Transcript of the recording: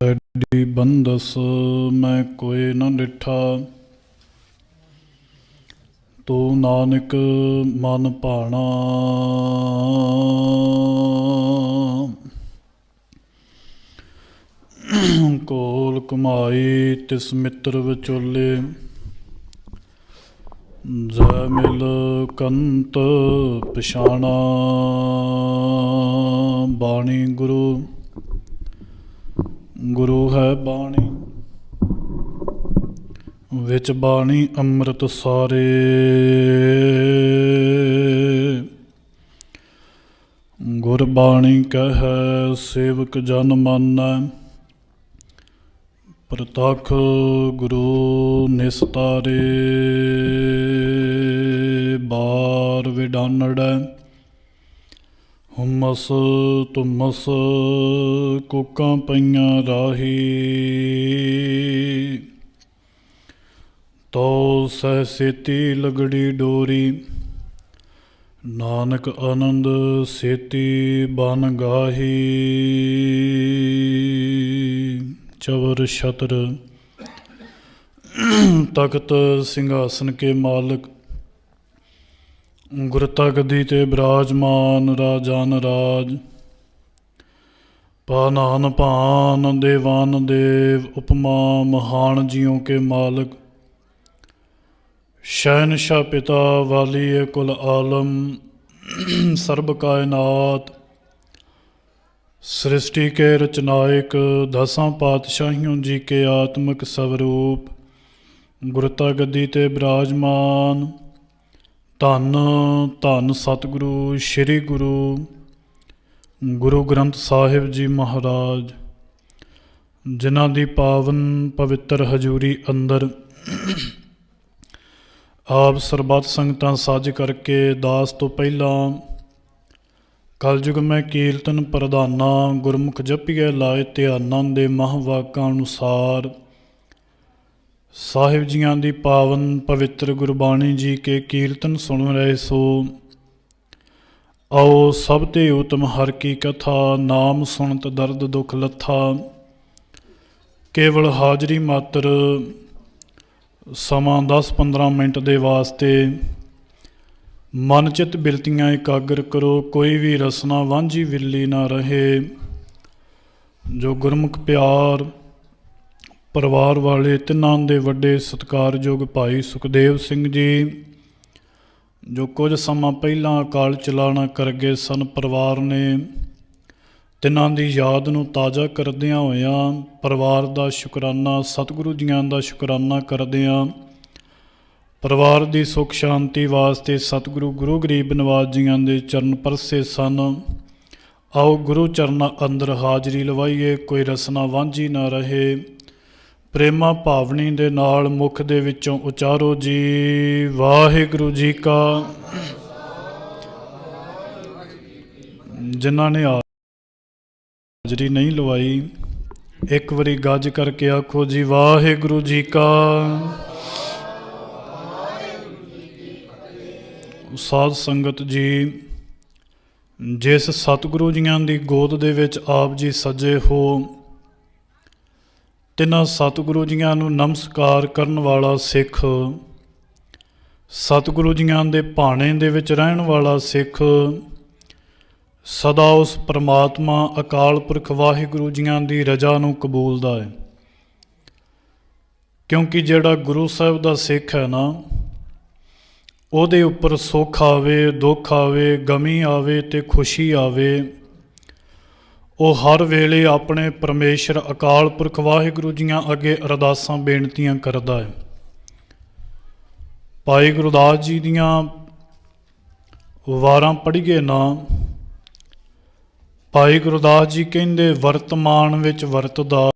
D ਬੰਦਸ ਮੈਂ ਕੋਈ ਨਾ ਡਿਠਾ ਤੂੰ ਨਾਨਕ ਮਨ ਭਾਣਾ। ਕੋਲ ਕਮਾਈ ਤਿਸ ਮਿੱਤਰ ਵਿਚੋਲੇ। ਜੈ ਮਿਲ ਕੰਤ ਪਛਾਣਾ। ਬਾਣੀ ਗੁਰੂ ਗੁਰੂ ਹੈ ਬਾਣੀ, ਵਿੱਚ ਬਾਣੀ ਅੰਮ੍ਰਿਤ ਸਾਰੇ। ਗੁਰ ਬਾਣੀ ਕਹੈ, ਸੇਵਕ ਜਨ ਮਾਨੈ, ਪ੍ਰਤੱਖ ਗੁਰੂ ਨਿਸਤਾਰੇ, ਬਾਰ ਵਿਡਾਨੜੈ। ਹੁਮਸ ਤੁਮਸ ਕੁਕਾਂ ਪਈਆਂ ਰਾਹੀ। ਤੋ ਸਹਿ ਸੇਤੀ ਲਗੜੀ ਡੋਰੀ। ਨਾਨਕ ਆਨੰਦ ਸੇਤੀ ਬਨ ਗਾਹੀ। ਚਵਰ ਛਤਰ ਤਖਤ ਸਿੰਘਾਸਨ ਕੇ ਮਾਲਕ ਗੁਰਤਾ ਗਦੀ ਤੇ ਬਿਰਾਜਮਾਨ ਰਾਜਾਨ ਰਾਜ ਪਾਨਾਨ ਭਾਨ ਦੇਵਾਨ ਦੇਵ, ਉਪਮਾ ਮਹਾਨ ਜੀਉ ਕੇ ਮਾਲਕ। ਸ਼ਹਿਨशाह ਪਿਤਾ ਵਾਲੀ ਕੁਲ ਆਲਮ, ਸਰਬ ਕਾਇਨਾਤ। ਸ੍ਰਿਸ਼ਟੀ ਕੇ ਰਚਨਾਇਕ, ਦਸਾਂ ਪਾਤਸ਼ਾਹੀਆਂ ਜੀ ਕੇ ਆਤਮਿਕ ਸਵਰੂਪ। ਗੁਰਤਾ ਗੱਦੀ ਤੇ ਬਿਰਾਜਮਾਨ ਧੰਨ ਧੰਨ ਸਤਿਗੁਰੂ, ਸ੍ਰੀ ਗੁਰੂ ਗੁਰੂ ਗ੍ਰੰਥ ਸਾਹਿਬ ਜੀ ਮਹਾਰਾਜ, ਜਿਨ੍ਹਾਂ ਦੀ ਪਾਵਨ ਪਵਿੱਤਰ ਹਜ਼ੂਰੀ ਅੰਦਰ ਆਪ ਸਰਬੱਤ ਸੰਗਤਾਂ ਸਾਜ ਕਰਕੇ ਦਾਸ ਤੋਂ ਪਹਿਲਾਂ ਕਲਯੁਗ ਮੈਂ ਕੀਰਤਨ ਪ੍ਰਧਾਨਾ ਗੁਰਮੁਖ ਜਪੀਏ ਲਾਏ ਧਿਆਨਾਂ ਦੇ ਮਹਾਵਾਕਾਂ ਅਨੁਸਾਰ ਸਾਹਿਬ ਜੀਆਂ ਦੀ ਪਾਵਨ ਪਵਿੱਤਰ ਗੁਰਬਾਣੀ ਜੀ ਕੇ ਕੀਰਤਨ ਸੁਣ ਰਹੇ ਸੋ, ਆਓ ਸਭ ਤੇ ਉਤਮ ਹਰ ਕੀ ਕਥਾ, ਨਾਮ ਸੁਣਤ ਦਰਦ ਦੁਖ ਲੱਥਾ, ਕੇਵਲ ਹਾਜ਼ਰੀ ਮਾਤਰ ਸਮਾਂ 10-15 ਮਿੰਟ ਦੇ ਵਾਸਤੇ ਮਨਚਿਤ ਬਿਰਤੀਆਂ ਇਕਾਗਰ ਕਰੋ, ਕੋਈ ਵੀ ਰਸਨਾ ਵਾਂਝੀ ਵਿਰਲੀ ਨਾ ਰਹੇ, ਜੋ ਗੁਰਮੁਖ ਪਿਆਰ ਪਰਿਵਾਰ ਵਾਲੇ, ਤਿੰਨਾਂ ਦੇ ਵੱਡੇ ਸਤਿਕਾਰਯੋਗ ਭਾਈ ਸੁਖਦੇਵ ਸਿੰਘ ਜੀ, ਜੋ ਕੁਝ ਸਮਾਂ ਪਹਿਲਾਂ ਅਕਾਲ ਚਲਾਣਾ ਕਰ ਗਏ ਸਨ ਪਰਿਵਾਰ ਨੇ, ਤਿੰਨਾਂ ਦੀ ਯਾਦ ਨੂੰ ਤਾਜ਼ਾ ਕਰਦਿਆਂ ਹੋਇਆਂ ਪਰਿਵਾਰ ਦਾ ਸ਼ੁਕਰਾਨਾ, ਸਤਿਗੁਰੂ ਜੀਆਂ ਦਾ ਸ਼ੁਕਰਾਨਾ ਕਰਦਿਆਂ ਪਰਿਵਾਰ ਦੀ ਸੁਖ ਸ਼ਾਂਤੀ ਵਾਸਤੇ ਸਤਿਗੁਰੂ ਗੁਰੂ ਗਰੀਬ ਨਿਵਾਜ ਜੀਆਂ ਦੇ ਚਰਨ ਪਰਸੇ ਸਨ। ਆਓ ਗੁਰੂ ਚਰਨਾਂ ਅੰਦਰ ਹਾਜ਼ਰੀ ਲਵਾਈਏ, ਕੋਈ ਰਸਨਾ ਵਾਂਝੀ ਨਾ ਰਹੇ। ਪ੍ਰੇਮਾ ਭਾਵਨੀ ਦੇ ਨਾਲ ਮੁਖ ਦੇ ਵਿੱਚੋਂ ਉਚਾਰੋ ਜੀ, ਵਾਹਿਗੁਰੂ ਜੀ ਕਾ ਜਿਨ੍ਹਾਂ ਨੇ ਹਾਜ਼ਰੀ ਨਹੀਂ ਲਵਾਈ, ਇੱਕ ਵਾਰੀ ਗੱਜ ਕਰਕੇ ਆਖੋ ਜੀ, ਵਾਹਿਗੁਰੂ ਜੀ ਕਾ। ਸਾਧ ਸੰਗਤ ਜੀ, ਜਿਸ ਸਤਿਗੁਰੂ ਜੀਆਂ ਦੀ ਗੋਦ ਦੇ ਵਿੱਚ ਆਪ ਜੀ ਸਜੇ ਹੋ ਤਿੰਨਾਂ ਸਤਿਗੁਰੂ ਜੀਆਂ ਨੂੰ ਨਮਸਕਾਰ ਕਰਨ ਵਾਲਾ ਸਿੱਖ, ਸਤਿਗੁਰੂ ਜੀਆਂ ਦੇ ਭਾਣੇ ਦੇ ਵਿੱਚ ਰਹਿਣ ਵਾਲਾ ਸਿੱਖ, ਸਦਾ ਉਸ ਪ੍ਰਮਾਤਮਾ ਅਕਾਲ ਪੁਰਖ ਵਾਹਿਗੁਰੂ ਜੀਆਂ ਦੀ ਰਜ਼ਾ ਨੂੰ ਕਬੂਲਦਾ ਹੈ। ਕਿਉਂਕਿ ਜਿਹੜਾ ਗੁਰੂ ਸਾਹਿਬ ਦਾ ਸਿੱਖ ਹੈ ਨਾ, ਉਹਦੇ ਉੱਪਰ ਸੁੱਖ ਆਵੇ, ਦੁੱਖ ਆਵੇ, ਗਮੀ ਆਵੇ ਤੇ ਖੁਸ਼ੀ ਆਵੇ ਉਹ ਹਰ ਵੇਲੇ ਆਪਣੇ ਪਰਮੇਸ਼ਰ ਅਕਾਲ ਪੁਰਖ ਵਾਹਿਗੁਰੂ ਜੀਆਂ ਅੱਗੇ ਅਰਦਾਸਾਂ ਬੇਨਤੀਆਂ ਕਰਦਾ ਹੈ। ਭਾਈ ਗੁਰਦਾਸ ਜੀ ਦੀਆਂ ਵਾਰਾਂ ਪੜ੍ਹੀਏ ਨਾ, ਭਾਈ ਗੁਰਦਾਸ ਜੀ ਕਹਿੰਦੇ, ਵਰਤਮਾਨ ਵਿੱਚ ਵਰਤਦਾ